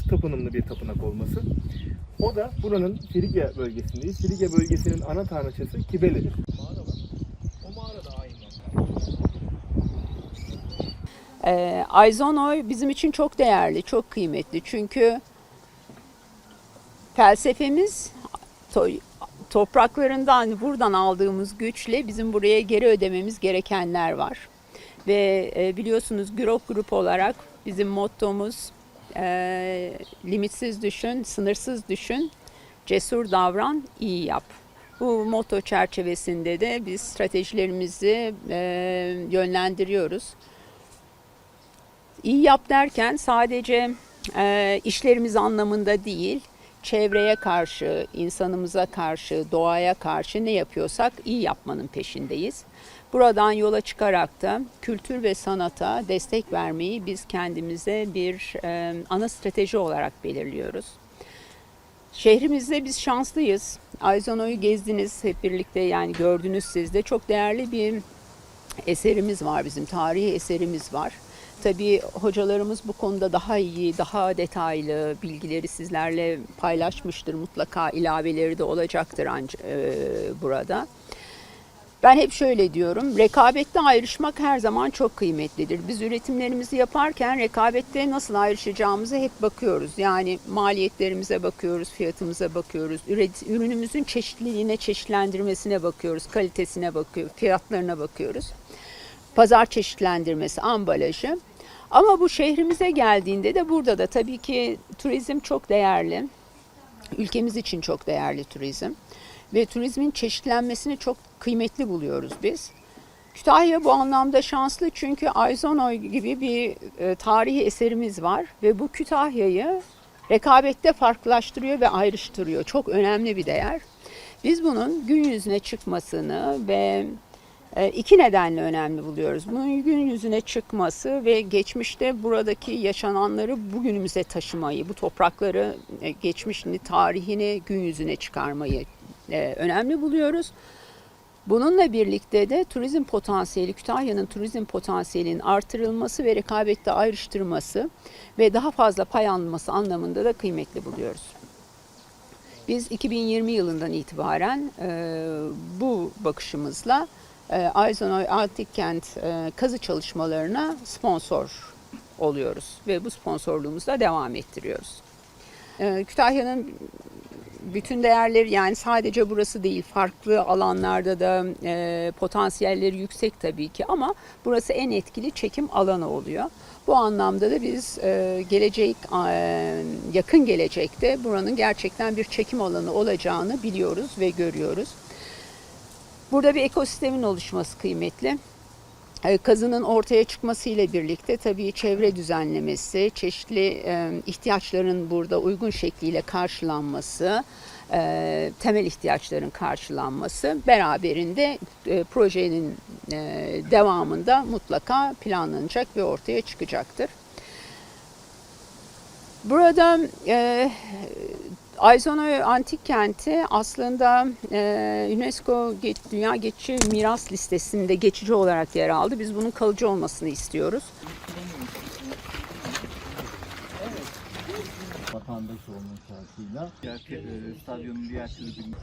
tapınımlı bir tapınak olması. O da buranın Frigya bölgesindeyiz. Frigya bölgesinin ana tanrıçası Kibele'dir. Ee, Aizonoy bizim için çok değerli, çok kıymetli. Çünkü felsefemiz to- topraklarından buradan aldığımız güçle bizim buraya geri ödememiz gerekenler var. Ve e, biliyorsunuz Grok Grup olarak bizim mottomuz e, limitsiz düşün, sınırsız düşün, cesur davran, iyi yap. Bu motto çerçevesinde de biz stratejilerimizi e, yönlendiriyoruz. İyi yap derken sadece e, işlerimiz anlamında değil, çevreye karşı, insanımıza karşı, doğaya karşı ne yapıyorsak iyi yapmanın peşindeyiz. Buradan yola çıkarak da kültür ve sanata destek vermeyi biz kendimize bir e, ana strateji olarak belirliyoruz. Şehrimizde biz şanslıyız. Ayzono'yu gezdiniz hep birlikte yani gördünüz siz de. Çok değerli bir eserimiz var bizim, tarihi eserimiz var. Tabii hocalarımız bu konuda daha iyi, daha detaylı bilgileri sizlerle paylaşmıştır. Mutlaka ilaveleri de olacaktır anca, e, burada. Ben hep şöyle diyorum, rekabette ayrışmak her zaman çok kıymetlidir. Biz üretimlerimizi yaparken rekabette nasıl ayrışacağımıza hep bakıyoruz. Yani maliyetlerimize bakıyoruz, fiyatımıza bakıyoruz, ürünümüzün çeşitliliğine, çeşitlendirmesine bakıyoruz, kalitesine bakıyoruz, fiyatlarına bakıyoruz. Pazar çeşitlendirmesi, ambalajı. Ama bu şehrimize geldiğinde de burada da tabii ki turizm çok değerli. Ülkemiz için çok değerli turizm. Ve turizmin çeşitlenmesini çok kıymetli buluyoruz biz. Kütahya bu anlamda şanslı çünkü Ayzonoy gibi bir e, tarihi eserimiz var ve bu Kütahya'yı rekabette farklılaştırıyor ve ayrıştırıyor. Çok önemli bir değer. Biz bunun gün yüzüne çıkmasını ve e, iki nedenle önemli buluyoruz. Bunun gün yüzüne çıkması ve geçmişte buradaki yaşananları bugünümüze taşımayı, bu toprakları e, geçmişini, tarihini gün yüzüne çıkarmayı e, önemli buluyoruz. Bununla birlikte de turizm potansiyeli, Kütahya'nın turizm potansiyelinin artırılması ve rekabette ayrıştırması ve daha fazla pay alınması anlamında da kıymetli buluyoruz. Biz 2020 yılından itibaren e, bu bakışımızla e, Ayzonoy Antik Kent e, kazı çalışmalarına sponsor oluyoruz ve bu sponsorluğumuzu da devam ettiriyoruz. E, Kütahya'nın bütün değerleri yani sadece burası değil farklı alanlarda da e, potansiyelleri yüksek tabii ki ama burası en etkili çekim alanı oluyor. Bu anlamda da biz e, gelecek e, yakın gelecekte buranın gerçekten bir çekim alanı olacağını biliyoruz ve görüyoruz. Burada bir ekosistemin oluşması kıymetli. E, Kazının ortaya çıkmasıyla birlikte tabii çevre düzenlemesi, çeşitli e, ihtiyaçların burada uygun şekliyle karşılanması, e, temel ihtiyaçların karşılanması beraberinde projenin devamında mutlaka planlanacak ve ortaya çıkacaktır. Burada Ayzonoy Antik Kenti aslında e, UNESCO Dünya Geçici Miras Listesi'nde geçici olarak yer aldı. Biz bunun kalıcı olmasını istiyoruz. vatandaş olma şartıyla e, stadyumun diğer tribün